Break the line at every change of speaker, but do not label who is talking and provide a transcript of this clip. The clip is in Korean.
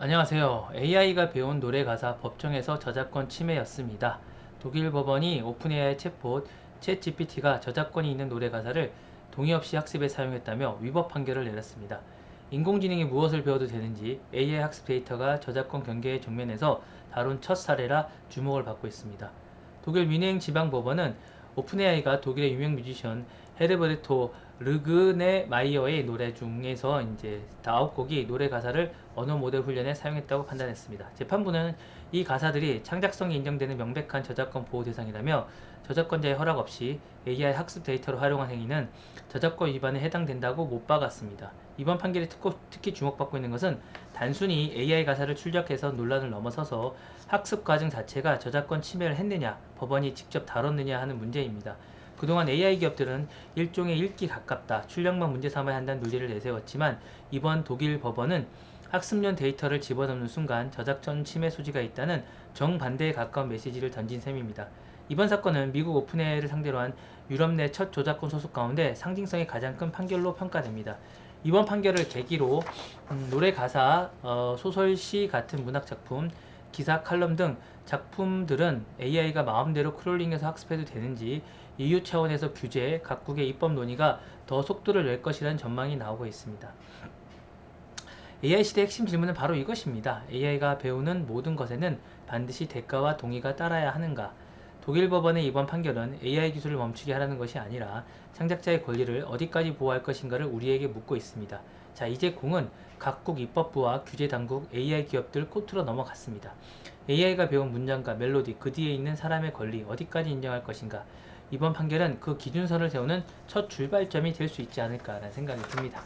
안녕하세요. AI가 배운 노래 가사 법정에서 저작권 침해였습니다. 독일 법원이 오픈AI 챗봇 챗GPT가 저작권이 있는 노래 가사를 동의 없이 학습에 사용했다며 위법 판결을 내렸습니다. 인공지능이 무엇을 배워도 되는지 AI 학습 데이터가 저작권 경계의 정면에서 다룬 첫 사례라 주목을 받고 있습니다. 독일 미네행 지방법원은 오픈AI가 독일의 유명 뮤지션 헤르베르토 르그네 마이어의 노래 중에서 이제 아홉 곡이 노래 가사를 언어 모델 훈련에 사용했다고 판단했습니다. 재판부는 이 가사들이 창작성이 인정되는 명백한 저작권 보호 대상이라며 저작권자의 허락 없이 AI 학습 데이터를 활용한 행위는 저작권 위반에 해당된다고 못 박았습니다. 이번 판결이 특히 주목받고 있는 것은 단순히 AI 가사를 출력해서 논란을 넘어서서 학습 과정 자체가 저작권 침해를 했느냐, 법원이 직접 다뤘느냐 하는 문제입니다. 그동안 AI 기업들은 일종의 읽기 가깝다, 출력만 문제 삼아야 한다는 논리를 내세웠지만 이번 독일 법원은 학습용 데이터를 집어넣는 순간 저작권 침해 소지가 있다는 정반대에 가까운 메시지를 던진 셈입니다. 이번 사건은 미국 오픈AI를 상대로 한 유럽 내 첫 저작권 소송 가운데 상징성이 가장 큰 판결로 평가됩니다. 이번 판결을 계기로 음, 노래 가사, 어, 소설, 시 같은 문학 작품, 기사, 칼럼 등 작품들은 AI가 마음대로 크롤링해서 학습해도 되는지 EU 차원에서 규제, 각국의 입법 논의가 더 속도를 낼 것이라는 전망이 나오고 있습니다. AI 시대의 핵심 질문은 바로 이것입니다. AI가 배우는 모든 것에는 반드시 대가와 동의가 따라야 하는가? 독일 법원의 이번 판결은 AI 기술을 멈추게 하라는 것이 아니라 창작자의 권리를 어디까지 보호할 것인가를 우리에게 묻고 있습니다. 자, 이제 공은 각국 입법부와 규제 당국, AI 기업들 코트로 넘어갔습니다. AI가 배운 문장과 멜로디, 그 뒤에 있는 사람의 권리 어디까지 인정할 것인가? 이번 판결은 그 기준선을 세우는 첫 출발점이 될 수 있지 않을까라는 생각이 듭니다.